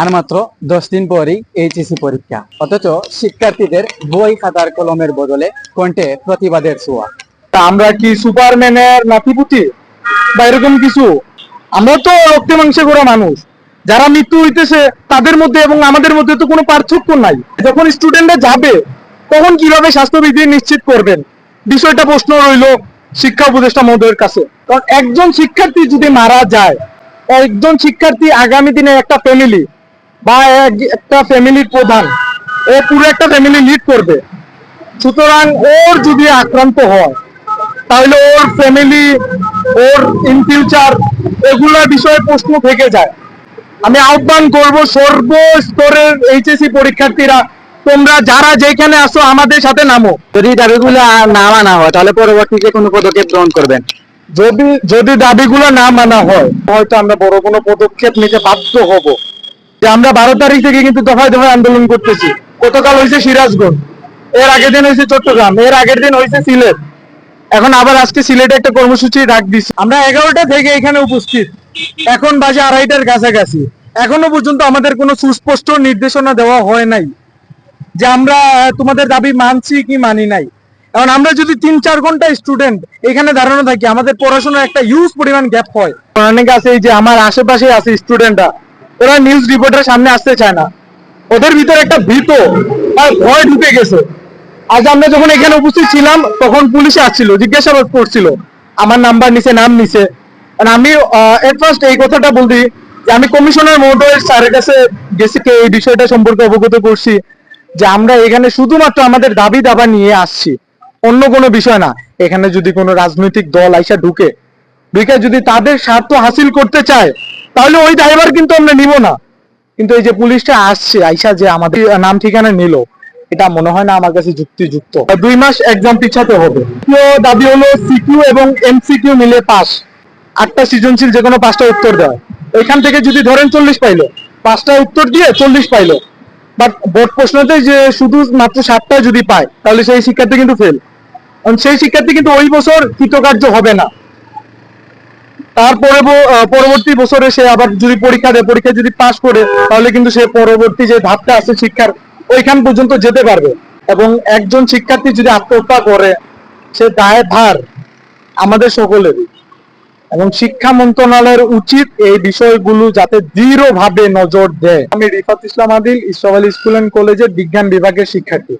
আর মাত্র দশ দিন পরই এইচএসি পরীক্ষা। অথচ শিক্ষার্থীদের বই খাতার কলমের বদলে কণ্ঠে প্রতিবাদের ছোঁয়া? আমরা কি সুপারম্যানের নাতিপুতি? বা এরকম কিছু? আমরা তো রক্তে মাংসে করা মানুষ। যারা মৃত্যু হইতেছে, তাদের মধ্যে এবং আমাদের মধ্যে তো কোনো পার্থক্য নাই। যখন স্টুডেন্টরা যাবে, তখন কীভাবে স্বাস্থ্যবিধি নিশ্চিত করবেন? বিষয়টা প্রশ্ন রইল শিক্ষা উপদেষ্টা মহোদয়ের কাছে। কারণ একজন শিক্ষার্থী যদি মারা যায়, একজন শিক্ষার্থী আগামী দিনে একটা ফ্যামিলি বা এক- একটা ফ্যামিলির প্রধান ও পুরো একটা ফ্যামিলি লিড করবে। সুতরাং ওর যদি আক্রান্ত হয় তাহলে ওর ফ্যামিলি ওর ইন ফিউচার এগুলোর বিষয়ে প্রশ্ন থেকে যায়। আমি আহ্বান করব সর্বস্তরের এইচএসসি পরীক্ষার্থীরা তোমরা যারা যেখানে আসো আমাদের সাথে নামো। যদি দাবিগুলো না মানা হয় তাহলে পরবর্তীতে কোনো পদক্ষেপ গ্রহণ করবেন। যদি যদি দাবিগুলো না মানা হয় হয়তো আমরা বড় কোনো পদক্ষেপ নিতে বাধ্য হব। যে আমরা বারো তারিখ থেকে কিন্তু দফায় দফায় আন্দোলন করতেছি। গতকাল হয়েছে সিরাজগঞ্জ, এর আগের দিন হয়েছে চট্টগ্রাম, এর আগের দিন হয়েছে সিলেট। এখন আবার আজকে সিলেটে একটা কর্মসূচি ডাক দিছি। আমরা এগারোটা থেকে এখানে উপস্থিত। এখন বাজে আড়াইটার কাছাকাছি। এখনও পর্যন্ত আমাদের কোনো সুস্পষ্ট নির্দেশনা দেওয়া হয় নাই যে আমরা তোমাদের দাবি মানছি কি মানি নাই। কারণ আমরা যদি তিন, চার ঘণ্টা স্টুডেন্ট এখানে দাঁড়ানো থাকি, আমাদের পড়াশোনার একটা ইউজ পরিমাণ গ্যাপ হয়। অনেক আছে যে আমার আশেপাশে আছে স্টুডেন্টরা ওরা নিউজ রিপোর্টের সামনে আসতে চায় না। ওদের ভিতরে একটা ভীত আর ভয় ঢুকে গেছে। আজ আমরা যখন এখানে উপস্থিত ছিলাম, তখন পুলিশে আসছিল, জিজ্ঞাসাবাদ করছিল। আমার নাম্বার নিছে, নাম নিছে। আমি ফার্স্ট এই কথাটা বলছি যে আমি কমিশনার মহোদয়ের স্যারের কাছে গেছি এই বিষয়টা সম্পর্কে অবগত করছি, যে আমরা এখানে শুধুমাত্র আমাদের দাবি দাবা নিয়ে আসছি। অন্য কোনো বিষয় না। এখানে যদি কোনো রাজনৈতিক দল আইসা ঢুকে ঢুকে যদি তাদের স্বার্থ হাসিল করতে চায় তাহলে ওই ড্রাইভার কিন্তু আমরা নিব না। কিন্তু এই যে পুলিশটা আসছে, আইসা যে আমাদের নাম ঠিকানা নিল, এটা মনে হয় না আমার কাছে যুক্তিযুক্ত। দুই মাস এক্সাম পিছাতে হবে। দাবি হলো সিকিউ এবং এমসিকিউ মিলে পাস আটটা সৃজনশীল যে কোনো পাঁচটা উত্তর দেয়। এখান থেকে যদি ধরেন চল্লিশ পাইলো, পাঁচটা উত্তর দিয়ে চল্লিশ পাইলো। বাট বোর্ড প্রশ্নতে যে শুধু মাত্র সাতটা যদি পায়, তাহলে সেই শিক্ষার্থী কিন্তু ফেল কারণ সেই শিক্ষার্থী কিন্তু ওই বছর কৃতকার্য হবে না। আহ, পরবর্তী বছরে সে আবার যদি পরীক্ষা দেয় পরীক্ষা যদি পাশ করে তাহলে কিন্তু সে পরবর্তী যে ধাপটা আছে শিক্ষার ওইখান পর্যন্ত যেতে পারবে। এবং একজন শিক্ষার্থী যদি আত্মহত্যা করে সে দায় ভার আমাদের সকলেরই। এবং শিক্ষা মন্ত্রণালয়ের উচিত এই বিষয়গুলো যাতে দৃঢ়ভাবে নজর দেয়। আমি রিফাত ইসলাম আদিল ইসরাফ স্কুল অ্যান্ড কলেজের বিজ্ঞান বিভাগের শিক্ষার্থী।